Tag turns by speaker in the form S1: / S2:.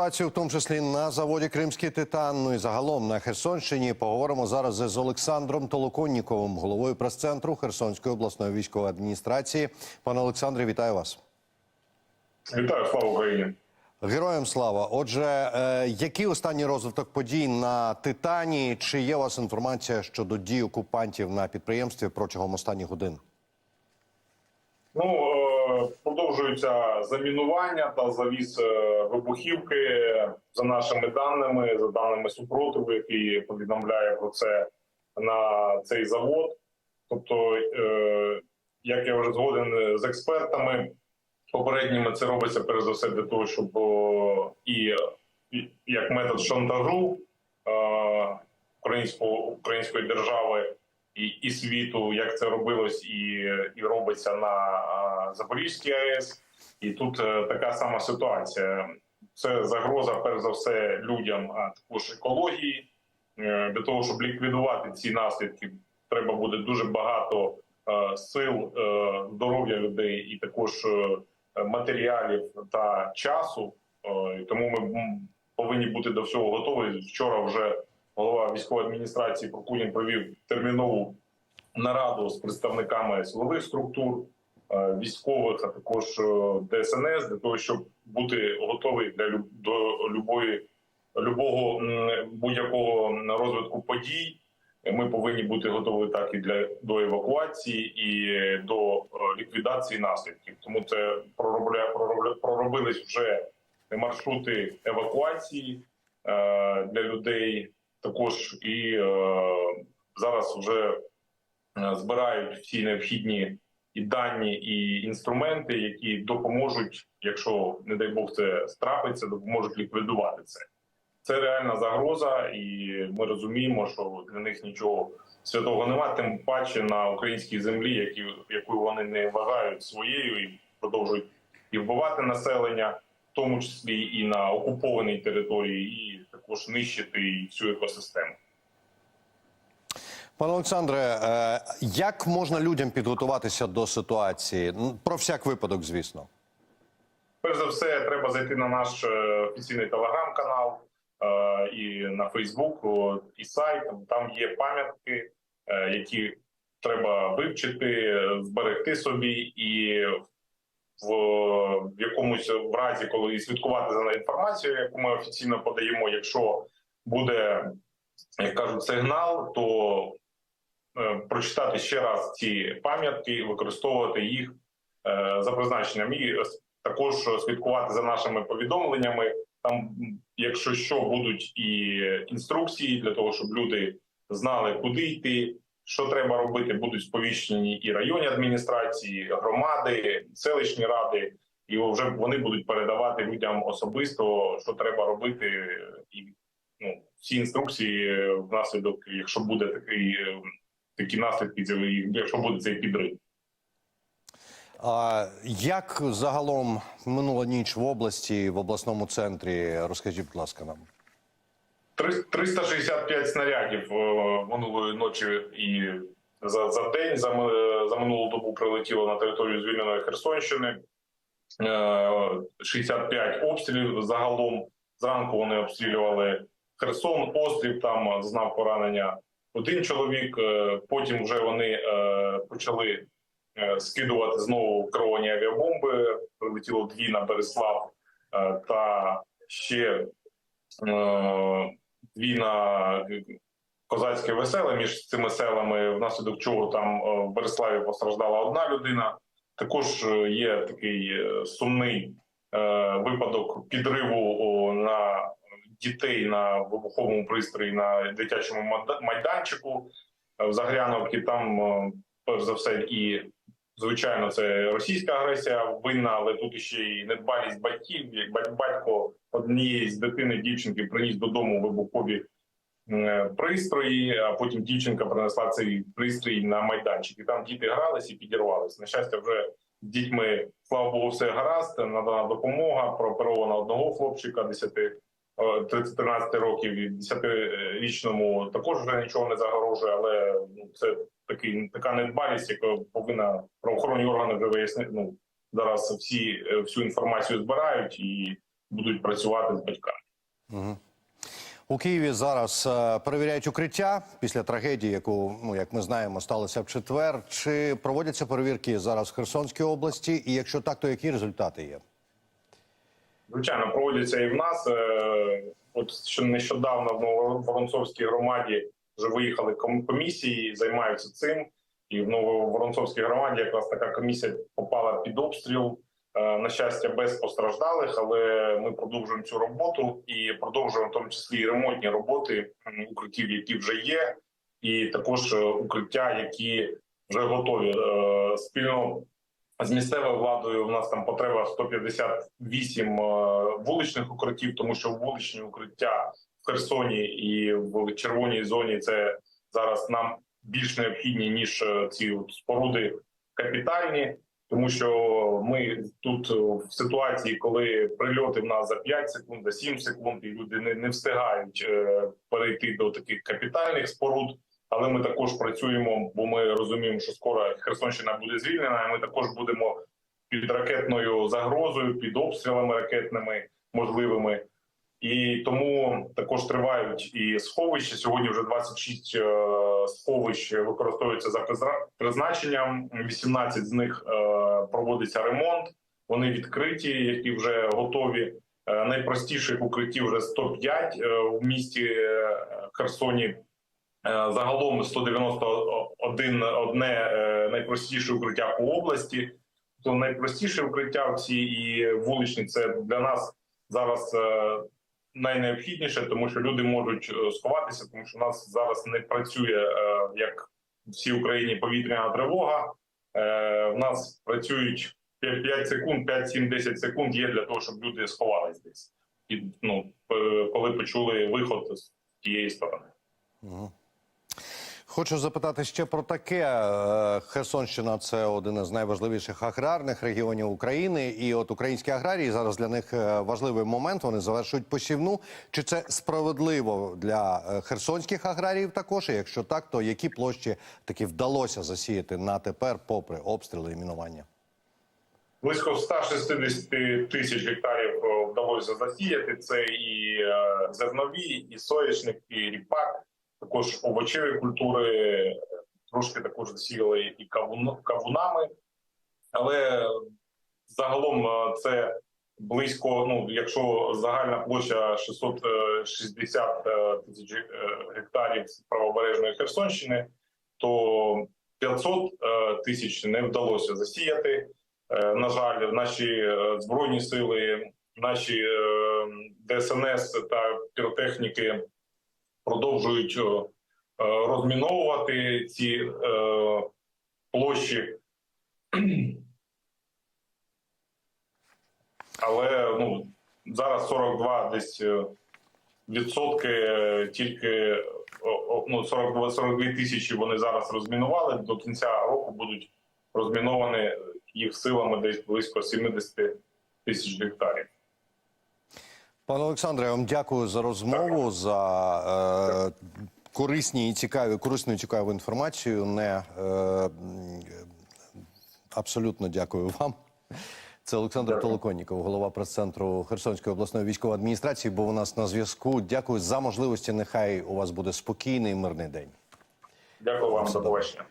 S1: Ситуацію, в тому числі на заводі Кримський титан, ну і загалом на Херсонщині. Поговоримо зараз з Олександром Толоконніковим, головою прес-центру Херсонської обласної військової адміністрації. Пане Олександре, вітаю вас.
S2: Вітаю, слава Україні.
S1: Героям слава. Отже, е, який останній розвиток подій на Титані? Чи є у вас інформація щодо дій окупантів на підприємстві протягом останніх годин?
S2: Ну е, продовжується замінування та завіс е, вибухівки за нашими даними, за даними супротиву, який повідомляє про це на цей завод. Тобто, е, як я вже згоден з експертами попередніми, це робиться перш за все для того, щоб і, як метод шантажу е, української держави і, і світу, як це робилось і, і робиться на Запорізькій АЕС. І тут е, така сама ситуація. Це загроза, перш за все, людям, а також екології. Е, Для того, щоб ліквідувати ці наслідки, треба буде дуже багато е, сил, здоров'я людей і також матеріалів та часу. Тому ми повинні бути до всього готові. Вчора вже військової адміністрації Прокудін провів термінову нараду з представниками силових структур, е, військових, а також е, ДСНС для того, щоб бути готовий для до любої любого будь-якого розвитку подій. Ми повинні бути готові так і для до евакуації, і до е, ліквідації наслідків. Тому це проробля, проробля, проробились вже маршрути евакуації е, для людей. Також і е, зараз вже е, збирають всі необхідні і дані, і інструменти, які допоможуть, якщо не дай Бог це страпиться, допоможуть ліквідувати це. Це реальна загроза, і ми розуміємо, що для них нічого святого немає, тим паче на українській землі, які, яку вони не вважають своєю і продовжують і вбивати населення, в тому числі і на окупованій території, і також нищити і всю екосистему.
S1: Пане Олександре, е, як можна людям підготуватися до ситуації? Про всяк випадок, звісно.
S2: Перш за все, треба зайти на наш е, офіційний телеграм-канал е, і на Фейсбук, і сайт. Там є пам'ятки, які треба вивчити, зберегти собі, і в, якомусь в разі, коли слідкувати за інформацією, яку ми офіційно подаємо, якщо буде, як кажуть, сигнал, то е, прочитати ще раз ці пам'ятки, використовувати їх е, за призначенням і також слідкувати за нашими повідомленнями. Там, якщо що, будуть і інструкції для того, щоб люди знали, куди йти, що треба робити. Будуть сповіщені і районні адміністрації, громади, селищні ради, і вже вони будуть передавати людям особисто, що треба робити, і ну, всі інструкції внаслідок, якщо буде такий е, такі наслідки, якщо буде цей підрив.
S1: А як загалом минула ніч в області, в обласному центрі? Розкажіть, будь ласка, нам.
S2: Три- 365 снарядів е, минулої ночі і за, за день за, за минулу добу прилетіло на територію звільненої Херсонщини. Е, 65 обстрілів загалом. Зранку вони обстрілювали Херсон, острів. Там знав поранення один чоловік. Е, Потім вже вони е, почали е, скидувати знову керовані авіабомби. Прилетіло дві на Береслав е, та ще е, дві на козацьке веселе між цими селами, внаслідок чого там е, в Береславі постраждала одна людина. Також е, є такий е, сумний е, випадок підриву на дітей на вибуховому пристрої на дитячому майданчику е, в Загряновці. Там е, перш за все і звичайно це російська агресія винна, але тут ще й недбалість батьків. Як бать- батько однієї з дитини дівчинки приніс додому вибухові е, пристрої, а потім дівчинка принесла цей пристрій на майданчик. І там діти грались і підірвались. На щастя, вже з дітьми, слава Богу, все гаразд. Надана допомога. Прооперовано одного хлопчика 10 е, 13 років і 10-річному також вже нічого не загрожує, але ну, це такий така недбалість, яка повинна правоохоронні органи вже вияснити. Ну зараз всі е, всю інформацію збирають і будуть працювати з батьками.
S1: У Києві зараз е, перевіряють укриття після трагедії, яку ну як ми знаємо, сталося в четвер. Чи проводяться перевірки зараз в Херсонській області? І якщо так, то які результати є?
S2: Звичайно, проводяться і в нас. Е, От що нещодавно в Нововоронцовській громаді вже виїхали ком- комісії, займаються цим. І в Нововоронцовській громаді якраз така комісія попала під обстріл. Е, На щастя, без постраждалих, але ми продовжуємо цю роботу і продовжуємо в тому числі і ремонтні роботи укриттів, які вже є, і також е, укриття, які вже готові. Спільно з місцевою владою у нас там потреба 158 е, вуличних укриттів, тому що вуличні укриття в Херсоні і в червоній зоні це зараз нам більш необхідні ніж е, ці споруди капітальні. Тому що ми тут е, в ситуації, коли прильоти в нас за 5 секунд, за 7 секунд, і люди не, не встигають перейти до таких капітальних споруд. Але ми також працюємо, бо ми розуміємо, що скоро Херсонщина буде звільнена. і Ми також будемо під ракетною загрозою, під обстрілами ракетними можливими. І тому також тривають і сховища. Сьогодні вже 26 е, сховищ використовуються за призначенням. 18 з них е, проводиться ремонт. Вони відкриті, які вже готові. Е, найпростіших укриттів вже 105 е, в місті Херсоні. Е, Загалом 191 одне е, найпростіше укриття по області. То найпростіше укриття всі і вуличні це для нас зараз е, найнеобхідніше, тому що люди можуть сховатися, тому що у нас зараз не працює як в всій Україні повітряна тривога. В нас працюють 5 секунд, 5-7-10 секунд є для того, щоб люди сховались десь. І ну, коли почули виход з тієї сторони.
S1: Хочу запитати ще про таке. Е, Херсонщина це один із найважливіших аграрних регіонів України. І от українські аграрії зараз для них е, важливий момент. Вони завершують посівну. Чи це справедливо для е, херсонських аграріїв також? І якщо так, то які площі таки вдалося засіяти на тепер, попри обстріли і мінування?
S2: Близько 160 тисяч гектарів вдалося засіяти. Це і зернові, і соняшник, і ріпак, також овочеві культури. Трошки також засіяли і кавун, кавунами, але загалом е, це близько. Ну, якщо загальна площа 660 е, тисяч е, гектарів правобережної Херсонщини, то 500 е, тисяч не вдалося засіяти. На жаль, наші збройні сили, наші ДСНС та піротехніки продовжують е, е, розміновувати ці е, площі. Але ну зараз 42 десь відсотки тільки ну 42, 42 тисячі вони зараз розмінували. До кінця року будуть розміновані їх силами десь близько 70 тисяч гектарів.
S1: Пане Олександре, я вам дякую за розмову, за е, корисні і цікаві, корисну і цікаву інформацію. Не е, абсолютно дякую вам. Це Олександр
S2: Дякую.
S1: Толоконніков, голова прес-центру Херсонської обласної військової адміністрації. Був у нас на зв'язку. Дякую за можливості. Нехай у вас буде спокійний і мирний день.
S2: Дякую вам за побачення.